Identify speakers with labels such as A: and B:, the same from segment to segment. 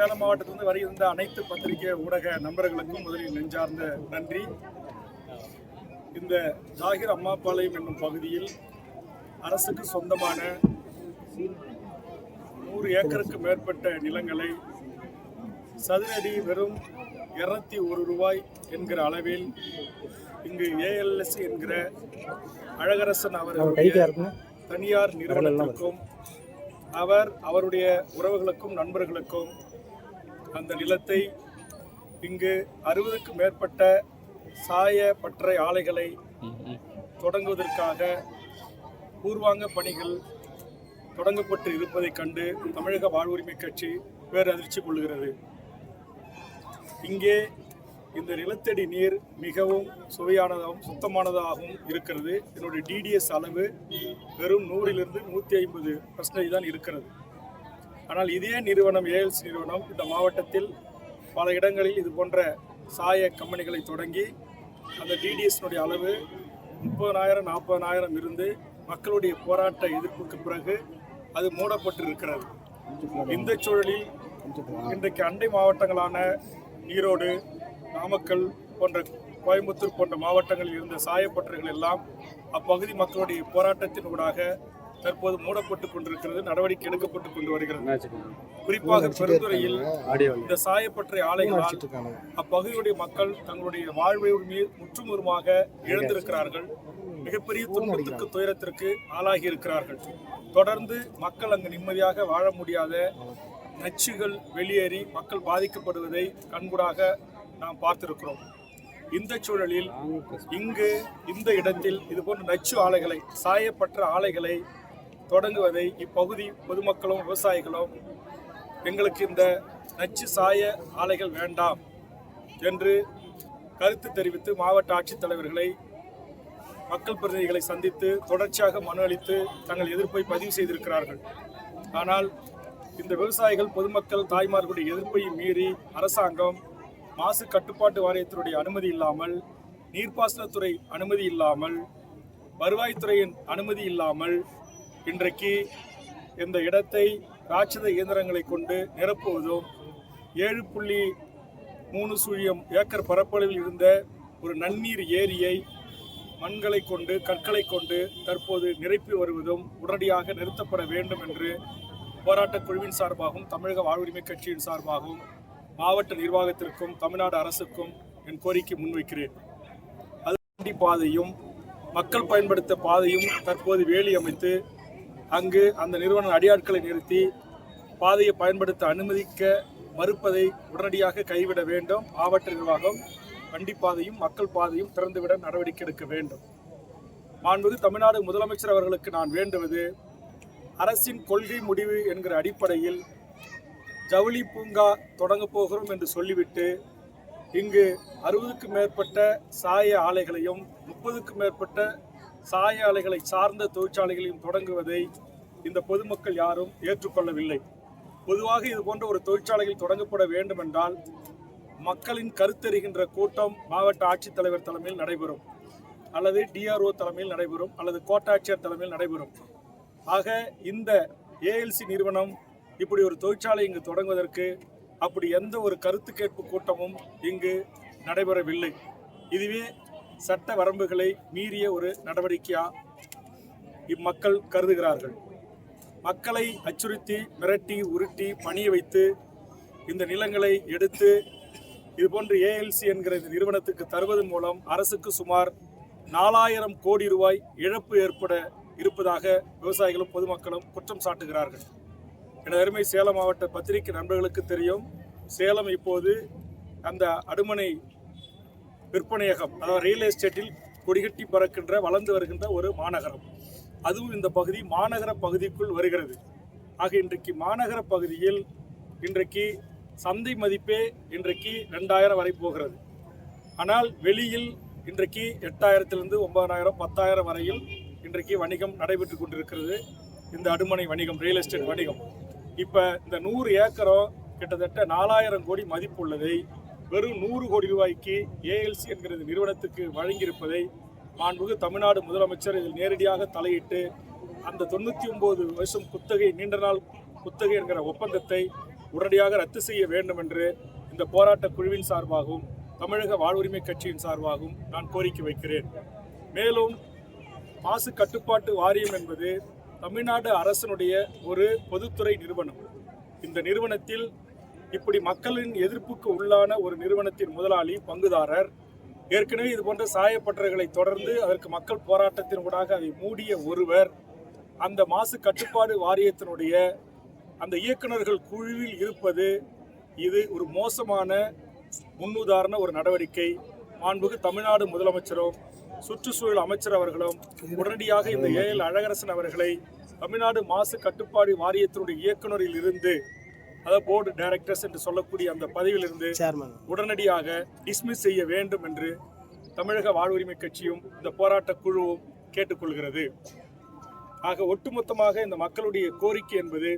A: சேலம் மாவட்டத்திலிருந்து வருகின்ற அனைத்து பத்திரிகை ஊடக நண்பர்களுக்கும் முதலில் நெஞ்சார்ந்த நன்றி. இந்த ஜாகிர் அம்மாபாளையம் என்னும் பகுதியில் அரசுக்கு சொந்தமான நூறு ஏக்கருக்கு மேற்பட்ட நிலங்களை சதுரடி வெறும் இருநூத்தி ஒரு ரூபாய் என்கிற அளவில் இங்கு ஏஎல்எஸ் என்கிற அழகரசன் அவர்களுடைய தனியார் நிறுவனத்திற்கும் அவர் அவருடைய உறவுகளுக்கும் நண்பர்களுக்கும் அந்த நிலத்தை இங்கு அறுபதுக்கும் மேற்பட்ட சாய பற்றை ஆலைகளை தொடங்குவதற்காக பூர்வாங்க பணிகள் தொடங்கப்பட்டு இருப்பதைக் கண்டு தமிழக வாழ்வுரிமை கட்சி பேரதிர்ச்சி கொள்கிறது இங்கே இந்த நிலத்தடி நீர் மிகவும் சுவையானதாகவும் சுத்தமானதாகவும் இருக்கிறது. இதனுடைய டிடிஎஸ் அளவு வெறும் நூறிலிருந்து நூற்றி ஐம்பது பர்சன்டேஜ் தான் இருக்கிறது. ஆனால் இதே நிறுவனம் ஏஎல்சி நிறுவனம் இந்த மாவட்டத்தில் பல இடங்களில் இது போன்ற சாய கம்பெனிகளை தொடங்கி அந்த டிடிஎஸ்னுடைய அளவு முப்பதனாயிரம் நாற்பதனாயிரம் இருந்து மக்களுடைய போராட்ட எதிர்ப்புக்கு பிறகு அது மூடப்பட்டு இருக்கிறது இந்த சூழலில் இன்றைக்கு அண்டை மாவட்டங்களான ஈரோடு நாமக்கல் போன்ற கோயம்புத்தூர் போன்ற மாவட்டங்களில் இருந்த சாயப்பட்டறைகள் எல்லாம் அப்பகுதி மக்களுடைய போராட்டத்தின் ஊடாக தற்போது மூடப்பட்டு கொண்டிருக்கிறது நடவடிக்கை எடுக்கப்பட்டு கொண்டு வருகிறது. குறிப்பாக பெருந்துறையில் இந்த சாயப்பட்டறை ஆலைகளால் அப்பகுதியுடைய மக்கள் தங்களுடைய வாழ்வை உரிமையை முற்றுமுறுமாக இழந்திருக்கிறார்கள் மிகப்பெரிய துன்பத்துக்கு துயரத்திற்கு ஆளாகி இருக்கிறார்கள் தொடர்ந்து மக்கள் அங்கு நிம்மதியாக வாழ முடியாத நச்சுகள் வெளியேறி மக்கள் பாதிக்கப்படுவதை கண்கூடாக நாம் பார்த்திருக்கிறோம். இந்த சூழலில் இங்கு இந்த இடத்தில் இதுபோன்ற நச்சு ஆலைகளை சாயப்பட்ட ஆலைகளை தொடங்குவதை இப்பகுதி பொதுமக்களும் விவசாயிகளும் எங்களுக்கு இந்த நச்சு சாய ஆலைகள் வேண்டாம் என்று கருத்து தெரிவித்து மாவட்ட ஆட்சித்தலைவர்களை மக்கள் பிரதிநிதிகளை சந்தித்து தொடர்ச்சியாக மனு அளித்து தங்கள் எதிர்ப்பை பதிவு செய்திருக்கிறார்கள். ஆனால் இந்த விவசாயிகள் பொதுமக்கள் தாய்மார்களுடைய எதிர்ப்பை மீறி அரசாங்கம் மாசு கட்டுப்பாட்டு வாரியத்தினுடைய அனுமதி இல்லாமல் நீர்ப்பாசனத்துறை அனுமதி இல்லாமல் வருவாய்த்துறையின் அனுமதி இல்லாமல் இன்றைக்கு இந்த இடத்தை ராட்சத இயந்திரங்களை கொண்டு நிரப்புவதும் ஏழு புள்ளி மூணு சுழியம் ஏக்கர் பரப்பளவில் இருந்த ஒரு நன்னீர் ஏரியை மண்களை கொண்டு கற்களை கொண்டு தற்போது நிரப்பி வருவதும் உடனடியாக நிறுத்தப்பட வேண்டும் என்று போராட்டக் குழுவின் சார்பாகவும் தமிழக வாழ்வுரிமை கட்சியின் சார்பாகவும் மாவட்ட நிர்வாகத்திற்கும் தமிழ்நாடு அரசுக்கும் என் கோரிக்கை முன்வைக்கிறேன். அது பாதையும் மக்கள் பயன்படுத்த பாதையும் தற்போது வேலி அமைத்து அங்கு அந்த நிறுவன அடியாட்களை நிறுத்தி பாதையை பயன்படுத்த அனுமதிக்க மறுப்பதை உடனடியாக கைவிட வேண்டும். மாவட்ட நிர்வாகம் வண்டி பாதையும் மக்கள் பாதையும் திறந்துவிட நடவடிக்கை எடுக்க வேண்டும். மாண்புமிகு தமிழ்நாடு முதலமைச்சர் அவர்களுக்கு நான் வேண்டுவது அரசின் கொள்கை முடிவு என்கிற அடிப்படையில் ஜவுளி பூங்கா தொடங்கப் போகிறோம் என்று சொல்லிவிட்டு இங்கு அறுபதுக்கும் மேற்பட்ட சாய ஆலைகளையும் முப்பதுக்கும் மேற்பட்ட சாய ஆலைகளை சார்ந்த தொழிற்சாலைகளையும் தொடங்குவதை இந்த பொதுமக்கள் யாரும் ஏற்றுக்கொள்ளவில்லை. பொதுவாக இது போன்ற ஒரு தொழிற்சாலைகள் தொடங்கப்பட வேண்டும் என்றால் மக்களின் கருத்தறிகின்ற கூட்டம் மாவட்ட ஆட்சித்தலைவர் தலைமையில் நடைபெறும். அல்லது டிஆர்ஓ தலைமையில் நடைபெறும் அல்லது கோட்டாட்சியர் தலைமையில் நடைபெறும். ஆக இந்த ஏஎல்சி நிறுவனம் இப்படி ஒரு தொழிற்சாலை இங்கு தொடங்குவதற்கு அப்படி எந்த ஒரு கருத்து கேட்பு கூட்டமும் இங்கு நடைபெறவில்லை. இதுவே சட்ட வரம்புகளை மீறிய ஒரு நடவடிக்கையா இம்மக்கள் கருதுகிறார்கள். மக்களை அச்சுறுத்தி மிரட்டி உருட்டி பணிய வைத்து இந்த நிலங்களை எடுத்து இதுபோன்று ஏஎல்சி என்கிற இந்த நிறுவனத்துக்கு தருவதன் மூலம் அரசுக்கு சுமார் நாலாயிரம் கோடி ரூபாய் இழப்பு ஏற்பட இருப்பதாக விவசாயிகளும் பொதுமக்களும் குற்றம் சாட்டுகிறார்கள். எனது அருமை சேலம் மாவட்ட பத்திரிகை நண்பர்களுக்கு தெரியும் சேலம் இப்போது அந்த அடுமனை விற்பனையகம் அதாவது ரியல் எஸ்டேட்டில் கொடிகட்டி பறக்கின்ற வளர்ந்து வருகின்ற ஒரு மாநகரம். அதுவும் இந்த பகுதி மாநகர பகுதிக்குள் வருகிறது. ஆக இன்றைக்கு மாநகர பகுதியில் இன்றைக்கு சந்தை மதிப்பே இன்றைக்கு ரெண்டாயிரம் வரை போகிறது. ஆனால் வெளியில் இன்றைக்கு எட்டாயிரத்திலிருந்து ஒன்பதாயிரம் பத்தாயிரம் வரையில் இன்றைக்கு வணிகம் நடைபெற்று கொண்டிருக்கிறது. இந்த அடுமனை வணிகம் ரியல் எஸ்டேட் வணிகம். இப்போ இந்த நூறு ஏக்கரோ கிட்டத்தட்ட நாலாயிரம் கோடி மதிப்புள்ளதை வெறும் நூறு கோடி ரூபாய்க்கு ஏஎல்சி என்கிற நிறுவனத்துக்கு வழங்கியிருப்பதை மாண்புகு தமிழ்நாடு முதலமைச்சர் இதில் நேரடியாக தலையிட்டு அந்த தொண்ணூற்றி ஒன்பது வருஷம் குத்தகை நீண்ட நாள் குத்தகை என்கிற ஒப்பந்தத்தை உடனடியாக ரத்து செய்ய வேண்டும் என்று இந்த போராட்ட குழுவின் சார்பாகவும் தமிழக வாழ்வுரிமை கட்சியின் சார்பாகவும் நான் கோரிக்கை வைக்கிறேன். மேலும் மாசு கட்டுப்பாட்டு வாரியம் என்பது தமிழ்நாடு அரசனுடைய ஒரு பொதுத்துறை நிறுவனம். இந்த நிறுவனத்தில் இப்படி மக்களின் எதிர்ப்புக்கு உள்ளான ஒரு நிறுவனத்தின் முதலாளி பங்குதாரர். ஏற்கனவே இது போன்ற சாயப்பட்டறைகளை தொடர்ந்து அதற்கு மக்கள் போராட்டத்தின் ஊடாக அதை மூடிய ஒருவர். அந்த மாசு கட்டுப்பாடு வாரியத்தினுடைய அந்த இயக்குனர்கள் குழுவில் இருப்பது இது ஒரு மோசமான முன்னுதாரண ஒரு நடவடிக்கை. மாண்புக்கு தமிழ்நாடு முதலமைச்சரும் சுற்றுச்சூழல் அமைச்சர் அவர்களும் உடனடியாக இந்த ஏஎல் அழகரசன் அவர்களை தமிழ்நாடு மாசு கட்டுப்பாடு வாரியத்தினுடைய இயக்குனரில் இருந்து அதாவது போர்டு டைரக்டர்ஸ் என்று சொல்லக்கூடிய அந்த பதவியிலிருந்து உடனடியாக டிஸ்மிஸ் செய்ய வேண்டும் என்று தமிழக வாழ்வுரிமை கட்சியும் இந்த போராட்ட குழுவும் கேட்டுக்கொள்கிறது. ஆக ஒட்டுமொத்தமாக இந்த மக்களுடைய கோரிக்கை என்பது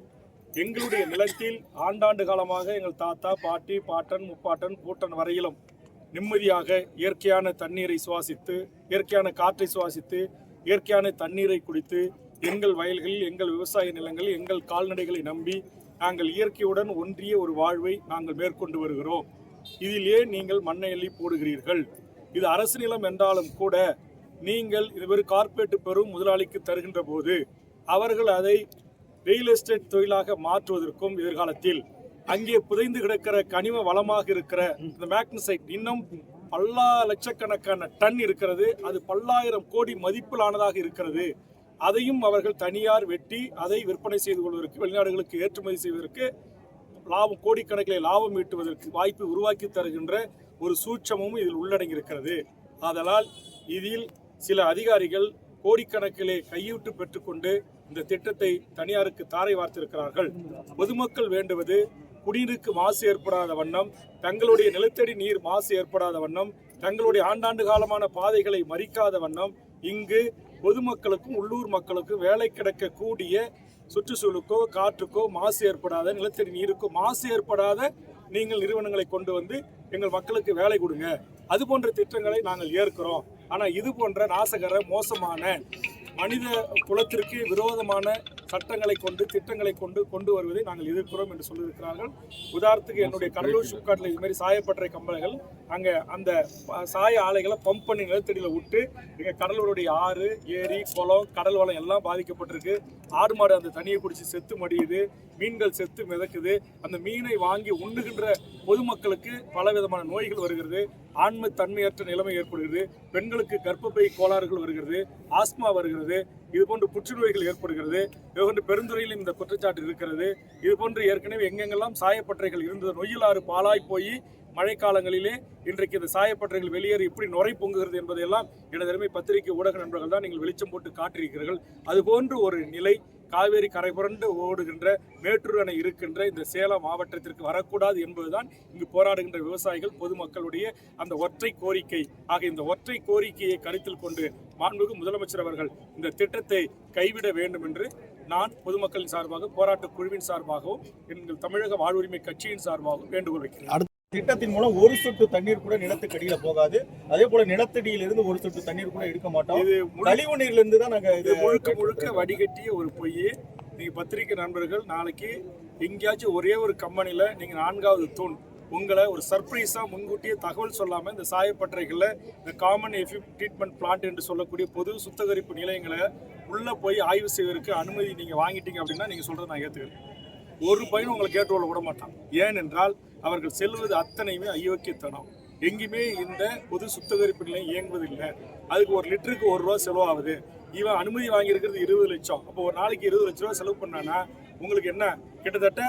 A: எங்களுடைய நிலத்தில் ஆண்டாண்டு காலமாக எங்கள் தாத்தா பாட்டி பாட்டன் முப்பாட்டன் பூட்டன் வரையிலும் நிம்மதியாக இயற்கையான தண்ணீரை சுவாசித்து இயற்கையான காற்றை சுவாசித்து இயற்கையான தண்ணீரை குடித்து எங்கள் வயல்களில் எங்கள் விவசாய நிலங்களில் எங்கள் கால்நடைகளை நம்பி நாங்கள் இயற்கையுடன் ஒன்றிய ஒரு வாழ்வை நாங்கள் மேற்கொண்டு வருகிறோம். இதில் ஏன் நீங்கள் மண்ணை எள்ளி போடுகிறீர்கள். இது அரசு நிலம் என்றாலும் கூட நீங்கள் இது ஒரு கார்ப்பரேட் பெரும் முதலாளிக்கு தருகின்ற போது அவர்கள் அதை ரியல் எஸ்டேட் தொழிலாக மாற்றுவதற்கும் எதிர்காலத்தில் அங்கே புதைந்து கிடக்கிற கனிம வளமாக இருக்கிற இந்த மேக்னசைட் இன்னும் பல்லா லட்சக்கணக்கான டன் இருக்கிறது. அது பல்லாயிரம் கோடி மதிப்பிலானதாக இருக்கிறது. அதையும் அவர்கள் தனியார் வெட்டி அதை விற்பனை செய்து கொள்வதற்கு வெளிநாடுகளுக்கு ஏற்றுமதி செய்வதற்கு லாபம் கோடிக்கணக்கில் லாபம் ஈட்டுவதற்கு வாய்ப்பு உருவாக்கி தருகின்ற ஒரு சூட்சமும் இதில் உள்ளடங்கியிருக்கிறது. ஆதலால் இதில் சில அதிகாரிகள் கோடிக்கணக்கிலே கையூட்டு பெற்றுக்கொண்டு இந்த திட்டத்தை தனியாருக்கு தாரை வார்த்திருக்கிறார்கள். பொதுமக்கள் வேண்டுவது குடிநீருக்கு மாசு ஏற்படாத வண்ணம் தங்களுடைய நிலத்தடி நீர் மாசு ஏற்படாத வண்ணம் தங்களுடைய ஆண்டாண்டு காலமான பாதைகளை மறிக்காத வண்ணம் இங்கு பொதுமக்களுக்கும் உள்ளூர் மக்களுக்கும் வேலை கிடைக்கக்கூடிய சுற்றுச்சூழலுக்கோ காற்றுக்கோ மாசு ஏற்படாத நிலத்தடி நீருக்கோ மாசு ஏற்படாத நீங்கள் நிறுவனங்களை கொண்டு வந்து எங்கள் மக்களுக்கு வேலை கொடுங்க. அது போன்ற திட்டங்களை நாங்கள் ஏற்கிறோம். ஆனால் இது போன்ற நாசகர மோசமான மனித குலத்திற்கு விரோதமான சட்டங்களை கொண்டு திட்டங்களை கொண்டு கொண்டு வருவதை நாங்கள் எதிர்க்கிறோம் என்று சொல்லியிருக்கிறார்கள். உதாரணத்துக்கு என்னுடைய கடலூர் ஷிப்காட்டில் இது மாதிரி சாயப்பட்டறை கம்பளைகள் அங்கே அந்த சாய ஆலைகளை பம்ப் பண்ணி நிலத்தடியில் விட்டு எங்கள் கடலூருடைய ஆறு ஏரி குளம் கடல் வளம் எல்லாம் பாதிக்கப்பட்டிருக்கு. ஆடு மாடு அந்த தண்ணியை குடித்து செத்து மடியுது மீன்கள் செத்து மிதக்குது. அந்த மீனை வாங்கி உண்ணுகின்ற பொதுமக்களுக்கு பல விதமான நோய்கள் வருகிறது. ஆண்மை தன்மையற்ற நிலைமை ஏற்படுகிறது. பெண்களுக்கு கர்ப்பப்பை கோளாறுகள் வருகிறது. ஆஸ்மா வருகிறது. இது போன்ற புற்றுநோய்கள் ஏற்படுகிறது இது போன்று இந்த குற்றச்சாட்டு இருக்கிறது. இது போன்று ஏற்கனவே எங்கெங்கெல்லாம் சாயப்பட்டறைகள் இருந்தது நொய்யலாறு பாலாய் போய் மழைக்காலங்களிலே இன்றைக்கு இந்த சாயப்பட்டறைகள் வெளியேறி இப்படி நுரை பொங்குகிறது என்பதையெல்லாம் எனது பத்திரிகை ஊடக நண்பர்கள் தான் நீங்கள் வெளிச்சம் போட்டு காட்டியிருக்கிறீர்கள். அதுபோன்று ஒரு நிலை காவேரி கரை புரண்டு ஓடுகின்ற மேட்டூர் அணை இருக்கின்ற இந்த சேலம் மாவட்டத்திற்கு வரக்கூடாது என்பதுதான் இங்கு போராடுகின்ற விவசாயிகள் பொதுமக்களுடைய அந்த ஒற்றை கோரிக்கை. ஆக இந்த ஒற்றை கோரிக்கையை கருத்தில் கொண்டு மாண்புமிகு முதலமைச்சர் அவர்கள் இந்த திட்டத்தை கைவிட வேண்டும் என்று நான் பொதுமக்களின் சார்பாக போராட்ட குழுவின் சார்பாகவும் எங்கள் தமிழக வாழ்வுரிமை கட்சியின் சார்பாகவும் வேண்டுகோள் வைக்கிறேன்.
B: திட்டத்தின் மூலம் ஒரு சொட்டு தண்ணீர் கூட நிலத்துக்கு அடியில போகாது. அதே போல நிலத்தடியில இருந்து ஒரு சொட்டு தண்ணீர் கூட எடுக்க மாட்டோம்.
A: இது
B: கழிவு நீர்ல இருந்து தான் நாங்க
A: இது முழுக்க முழுக்க வடிகட்டிய ஒரு பொய் நீங்க பத்திரிகை நண்பர்கள் நாளைக்கு எங்கேயாச்சும் ஒரே ஒரு கம்பெனில நீங்க நான்காவது தூண் உங்களை ஒரு சர்ப்ரைஸா முன்கூட்டியே தகவல் சொல்லாம இந்த சாயப்பட்டறைகள்ல இந்த காமன் எஃபிப் ட்ரீட்மெண்ட் பிளான்ட் என்று சொல்லக்கூடிய பொது சுத்திகரிப்பு நிலையங்களை உள்ள போய் ஆய்வு செய்வதற்கு அனுமதி நீங்க வாங்கிட்டீங்க அப்படின்னா நீங்க சொல்றதை நான் ஏத்துக்கிறேன். ஒரு பையனும் உங்களை கேட்டுக்கொள்ள விட மாட்டான். ஏனென்றால் அவர்கள் செல்வது அத்தனையுமே அயோக்கியத்தனம். எங்கேயுமே இந்த பொது சுத்திகரிப்பு நிலையம் இயங்குவதில்லை. அதுக்கு ஒரு லிட்டருக்கு ஒரு ரூபா செலவாகுது. இவன் அனுமதி வாங்கியிருக்கிறது இருபது லட்சம். அப்போ ஒரு நாளைக்கு இருபது லட்ச ரூபா செலவு பண்ணானா உங்களுக்கு என்ன? கிட்டத்தட்ட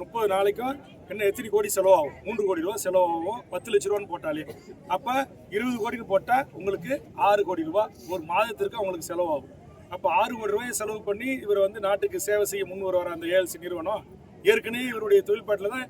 A: முப்பது நாளைக்கும் என்ன எத்தனை கோடி செலவாகும்? மூன்று கோடி ரூபா செலவாகும். பத்து லட்ச ரூபான்னு போட்டாலே. அப்போ இருபது கோடின்னு போட்டால் உங்களுக்கு ஆறு கோடி ரூபா. ஒரு மாதத்திற்கு அவங்களுக்கு செலவாகும். அப்போ ஆறு கோடி ரூபாயை செலவு பண்ணி இவர் வந்து நாட்டுக்கு சேவை செய்ய முன் வருவார் அந்த ஏஎல்சி நிறுவனம். ஏற்கனவே இவருடைய தொழில்பாட்டில் தான்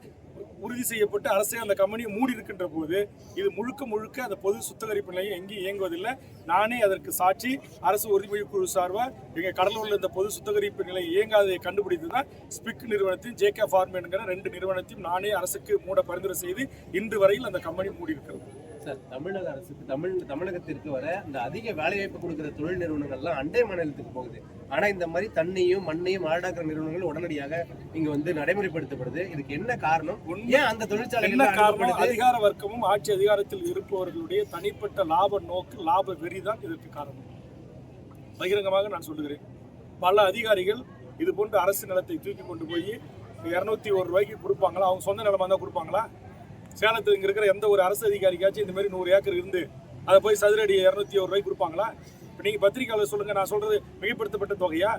A: உறுதி செய்யப்பட்டு அரசே அந்த கம்பெனியை மூடி இருக்கின்ற போது இது முழுக்க முழுக்க அந்த பொது சுத்திகரிப்பு நிலையம் எங்கேயும் இயங்குவதில்லை. நானே அதற்கு சாட்சி அரசு உறுதிமொழி குழு சார்பாக எங்கள் கடலூரில் இந்த பொது சுத்திகரிப்பு நிலையம் இயங்காததை கண்டுபிடித்து தான் ஸ்பிக் நிறுவனத்தையும் ஜேகே ஃபார்ம் என்கிற ரெண்டு நிறுவனத்தையும் நானே அரசுக்கு மூட பரிந்துரை செய்து இன்று வரையில் அந்த கம்பெனி மூடி இருக்கிறது.
C: சார் தமிழக அரசுக்கு தமிழ் தமிழகத்திற்கு வர இந்த அதிக வேலைவாய்ப்பு கொடுக்கிற தொழில் நிறுவனங்கள்லாம் அண்டை மாநிலத்துக்கு போகுது. ஆனா இந்த மாதிரி தண்ணியும் மண்ணையும் ஆடாக்குற நிறுவனங்கள் உடனடியாக இங்க வந்து நடைமுறைப்படுத்தப்படுது. இதுக்கு என்ன காரணம்? ஏன் அந்த தொழிற்சாலைகள்
A: காரணம்? அதிகார வர்க்கமும் ஆட்சி அதிகாரத்தில் இருப்பவர்களுடைய தனிப்பட்ட லாப நோக்கு லாப வெறிதான் இதற்கு காரணம். பகிரங்கமாக நான் சொல்லுகிறேன். பல அதிகாரிகள் இது போன்ற அரசு நிலத்தை தூக்கி கொண்டு போய் இரநூத்தி ஒரு ரூபாய்க்கு கொடுப்பாங்களா? அவங்க சொந்த நிலமா தான் கொடுப்பாங்களா? சேலத்தில் இங்கே இருக்கிற எந்த ஒரு அரசு அதிகாரிக்காச்சும் இந்த மாதிரி நூறு ஏக்கர் இருந்து அதை போய் சதுரடி இரநூத்தி ஒரு ரூபாய்க்கு கொடுப்பாங்களா? இப்போ நீங்கள் பத்திரிக்கையாளர் சொல்லுங்கள் நான் சொல்கிறது மிகப்படுத்தப்பட்ட தொகையா?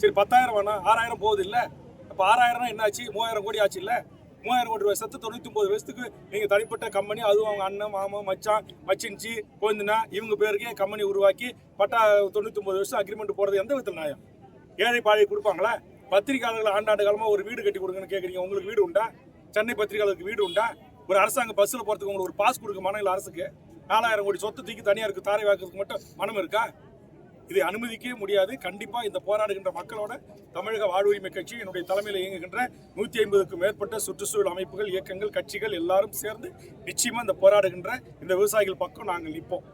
A: சரி பத்தாயிரம் வேணாம் ஆறாயிரம் போகுது இல்லை? அப்போ ஆறாயிரம்னா என்னாச்சு? மூவாயிரம் கோடி ஆச்சு இல்லை? மூவாயிரம் கோடி ரூபாய் சத்து தொண்ணூற்றி ஒன்பது வருஷத்துக்கு நீங்கள் தனிப்பட்ட கம்பெனி அதுவும் அவங்க அண்ணன் மாமா மச்சான் மச்சின்ச்சி கோந்தினா இவங்க பேருக்கே கம்பெனி உருவாக்கி பட்டா தொண்ணூற்றி ஒம்பது வருஷம் அக்ரிமெண்ட் போடுறது எந்த விதத்தில் நியாயம்? ஏழை பாழை கொடுப்பாங்களா? பத்திரிகையாளர்கள் ஆண்டாண்டு காலமாக ஒரு வீடு கட்டி கொடுங்கன்னு கேட்குறீங்க உங்களுக்கு வீடு உண்டா? சென்னை பத்திரிகையாளருக்கு வீடு உண்டா? ஒரு அரசாங்க பஸ்ஸில் போகிறதுக்கு உங்களுக்கு ஒரு பாஸ் கொடுக்க மனம் இல்லை அரசுக்கு. நாலாயிரம் கோடி சொத்து தூக்கி தனியாக இருக்குது தாரை வாக்குறதுக்கு மட்டும் மனம் இருக்கா? இதை அனுமதிக்கவே முடியாது. கண்டிப்பாக இந்த போராடுகின்ற மக்களோட தமிழக வாழ்வுரிமை கட்சி என்னுடைய தலைமையில் இயங்குகின்ற நூற்றி ஐம்பதுக்கும் மேற்பட்ட சுற்றுச்சூழல் அமைப்புகள் இயக்கங்கள் கட்சிகள் எல்லாரும் சேர்ந்து நிச்சயமாக இந்த போராடுகின்ற இந்த விவசாயிகள் பக்கம் நாங்கள் நிற்போம்.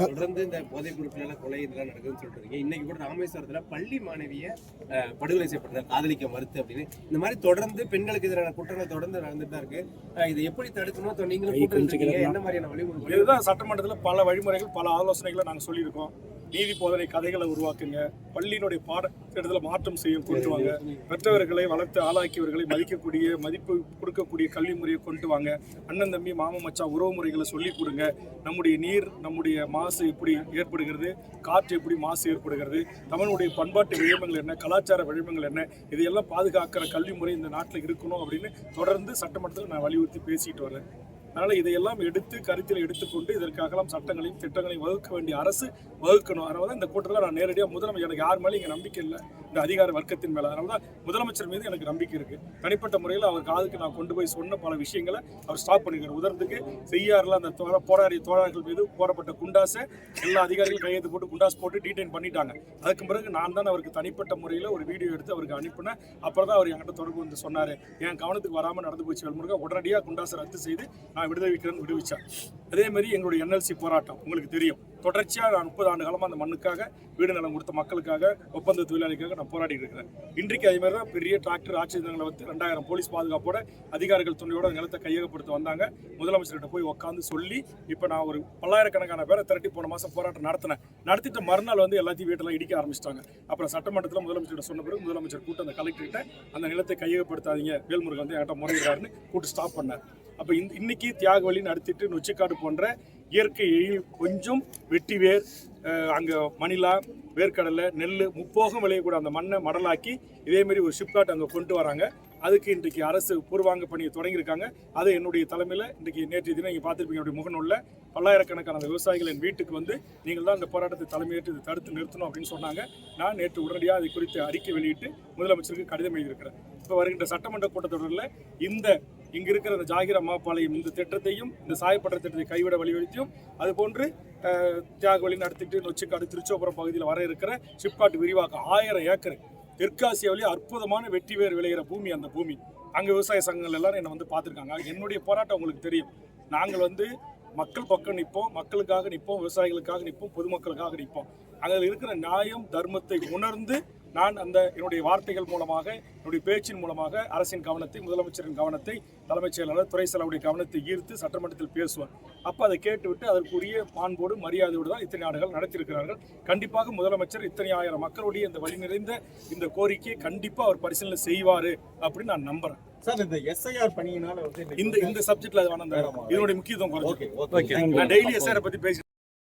C: தொடர்ந்து இந்த போதைப் பொருட்களால கொலை இதெல்லாம் நடக்குதுன்னு சொல்றீங்க இன்னைக்கு கூட ராமேஸ்வரத்துல பள்ளி மாணவிய அஹ், படுகொலை செய்யப்பட்டது. காதலிக்க மறுத்து அப்படின்னு. இந்த மாதிரி தொடர்ந்து பெண்களுக்கு எதிரான குற்றங்கள் தொடர்ந்து நடந்துட்டு தான் இருக்கு இதை எப்படி தடுக்கணும் நீங்களும் என்ன மாதிரியான வழிமுறை
A: இதுதான் சட்டமன்றத்தில் பல வழிமுறைகள் பல ஆலோசனைகளை நாங்கள் சொல்லியிருக்கோம். நீதி போதனை கதைகளை உருவாக்குங்க. பள்ளியினுடைய பாடத்திட்டத்தில் மாற்றம் செய்ய கொண்டு வாங்க பெற்றவர்களை வளர்த்து ஆளாக்கியவர்களை மதிக்கக்கூடிய மதிப்பு கொடுக்கக்கூடிய கல்வி முறையை கொண்டு வாங்க. அண்ணன் தம்பி மாமன் மச்சான் உறவு முறைகளை சொல்லிக் கொடுங்க. நம்முடைய நீர் நம்முடைய மாசு எப்படி ஏற்படுகிறது? காற்று எப்படி மாசு ஏற்படுகிறது? தமிழுடைய பண்பாட்டு விழுமங்கள் என்ன? கலாச்சார விழுமங்கள் என்ன? இதையெல்லாம் பாதுகாக்கிற கல்வி முறை இந்த நாட்டில் இருக்கணும் அப்படின்னு தொடர்ந்து சட்டமன்றத்தில் நான் வலியுறுத்தி பேசிட்டு வரேன். அதனால் இதையெல்லாம் எடுத்து கருத்தில் எடுத்துக்கொண்டு இதற்காகலாம் சட்டங்களையும் திட்டங்களையும் வகுக்க வேண்டிய அரசு வகுக்கணும். அதனால தான் இந்த கூட்டத்தில் நான் நேரடியாக முதலமைச்சர் எனக்கு யார் மேலே இங்கே நம்பிக்கை இல்லை. இந்த அதிகார வர்க்கத்தின் மேலே. அதனால தான் முதலமைச்சர் மீது எனக்கு நம்பிக்கை இருக்குது தனிப்பட்ட முறையில் அவர் காதுக்கு நான் கொண்டு போய் சொன்ன பல விஷயங்களை அவர் ஸ்டாப் பண்ணிக்கிறார் உதாரணத்துக்கு செய்யாரில் அந்த போராடிய தோழர்கள் மீது போடப்பட்ட குண்டாஸை எல்லா அதிகாரிகளும் கையெழுத்து போட்டு குண்டாஸ் போட்டு டீடைன் பண்ணிட்டாங்க. அதுக்கு பிறகு நான் தான் அவருக்கு தனிப்பட்ட முறையில் ஒரு வீடியோ எடுத்து அவருக்கு அனுப்பினேன். அப்புறம் தான் அவர் என்கிட்ட தொடர்பு வந்து சொன்னார். என் கவனத்துக்கு வராமல் நடந்து போச்சு வேல்முருகா. உடனடியாக குண்டாஸை ரத்து செய்து நான் விடுதவிக்கிறேன் விடுவிச்சேன். அதே மாதிரி எங்களுடைய என்எல்சி போராட்டம் உங்களுக்கு தெரியும். தொடர்ச்சியாக நான் முப்பது ஆண்டு காலமாக அந்த மண்ணுக்காக வீடு நிலம் கொடுத்த மக்களுக்காக ஒப்பந்த தொழிலாளிக்காக நான் போராடி இருக்கிறேன். இன்றைக்கு அதே மாதிரி தான் பெரிய டிராக்டர் ஆட்சியங்களை வந்து ரெண்டாயிரம் போலீஸ் பாதுகாப்போட அதிகாரிகள் துணையோட நிலத்தை கையகப்படுத்த வந்தாங்க. முதலமைச்சர்கிட்ட போய் உட்காந்து சொல்லி இப்போ நான் ஒரு பல்லாயிரக்கணக்கான பேரை திரட்டி போன மாதம் போராட்டம் நடத்தினேன். நடத்திட்டு மறுநாள் வந்து எல்லாத்தையும் வீட்டெல்லாம் இடிக்க ஆரம்பிச்சிட்டாங்க. அப்புறம் சட்டமன்றத்தில் முதலமைச்சர்கிட்ட சொன்ன பிறகு முதலமைச்சர் கூட்டம் அந்த கலெக்டர்கிட்ட அந்த நிலத்தை கையகப்படுத்தாதீங்க வேல்முருகன் வந்து என்கிட்ட முறையிடுறாருன்னு கூட்டு ஸ்டாப் பண்ணார். அப்போ இந்த இன்னைக்கு தியாகவழி நடத்திட்டு நொச்சிக்காடு போன்ற இயற்கை எழில் கொஞ்சம் வெட்டி வேர் அங்கே மணிலா வேர்க்கடலை நெல் முப்போகம் விளையக்கூடிய அந்த மண்ணை மடலாக்கி இதேமாரி ஒரு ஷிப்காட் அங்கே கொண்டு வராங்க. அதுக்கு இன்றைக்கு அரசு பூர்வாங்க பணியை தொடங்கியிருக்காங்க. அது என்னுடைய தலைமையில் இன்றைக்கு நேற்று தினம் இங்கே பார்த்துருப்பீங்க என்னுடைய முகநூலில். பல்லாயிரக்கணக்கான விவசாயிகளின் வீட்டுக்கு வந்து நீங்கள் தான் இந்த போராட்டத்தை தலைமையேற்று தடுத்து நிறுத்தணும் அப்படின்னு சொன்னாங்க. நான் நேற்று உடனடியாக அதை குறித்து அறிக்கை வெளியிட்டு முதலமைச்சருக்கு கடிதம் எழுதியிருக்கிறேன். இப்போ வருகின்ற சட்டமன்ற கூட்டத்தொடரில் இந்த இங்க இருக்கிற அந்த ஜாகிர அம்மாபாளையம் இந்த திட்டத்தையும் இந்த சாயப்பட்ட திட்டத்தை கைவிட வலியுறுத்தியும் அதுபோன்று தியாக வழி நடத்திட்டு நொச்சிக்காடு திருச்சோபுரம் பகுதியில் வர இருக்கிற சிப்காட் விரிவாக்கம் ஆயிரம் ஏக்கர் தெற்காசியாவிலேயே அற்புதமான வெற்றி வேர் விளையிற பூமி அந்த பூமி. அங்கே விவசாய சங்கங்கள் எல்லாரும் என்னை வந்து பார்த்துருக்காங்க. என்னுடைய போராட்டம் உங்களுக்கு தெரியும். நாங்கள் வந்து மக்கள் பக்கம் நிற்போம் மக்களுக்காக நிற்போம் விவசாயிகளுக்காக நிற்போம் பொதுமக்களுக்காக நிற்போம். அதில் இருக்கிற நியாயம் தர்மத்தை உணர்ந்து நான் அந்த என்னுடைய வார்த்தைகள் மூலமாக என்னுடைய பேச்சின் மூலமாக அரசின் கவனத்தை முதலமைச்சரின் கவனத்தை தலைமைச் செயலாளர் துறை செலவுடைய கவனத்தை ஈர்த்து சட்டமன்றத்தில் பேசுவார் அப்போ அதை கேட்டுவிட்டு அதற்குரிய மாண்போடு மரியாதையோடு தான் இத்தனை ஆண்டுகள் நடத்தியிருக்கிறார்கள். கண்டிப்பாக முதலமைச்சர் இத்தனை ஆயிரம் மக்களுடைய இந்த வழி நிறைந்த இந்த கோரிக்கையை கண்டிப்பாக அவர் பரிசீலனை செய்வார் அப்படின்னு நான் நம்புகிறேன்
B: சார் இந்த எஸ்ஐஆர் பணியினால வந்து
A: இந்த இந்த சப்ஜெக்ட்ல அது வேணாம் இதனுடைய முக்கியத்துவம் குறைஞ்சு
B: ஓகே
A: நான் டெய்லி எஸ்ஆர் பத்தி பேசி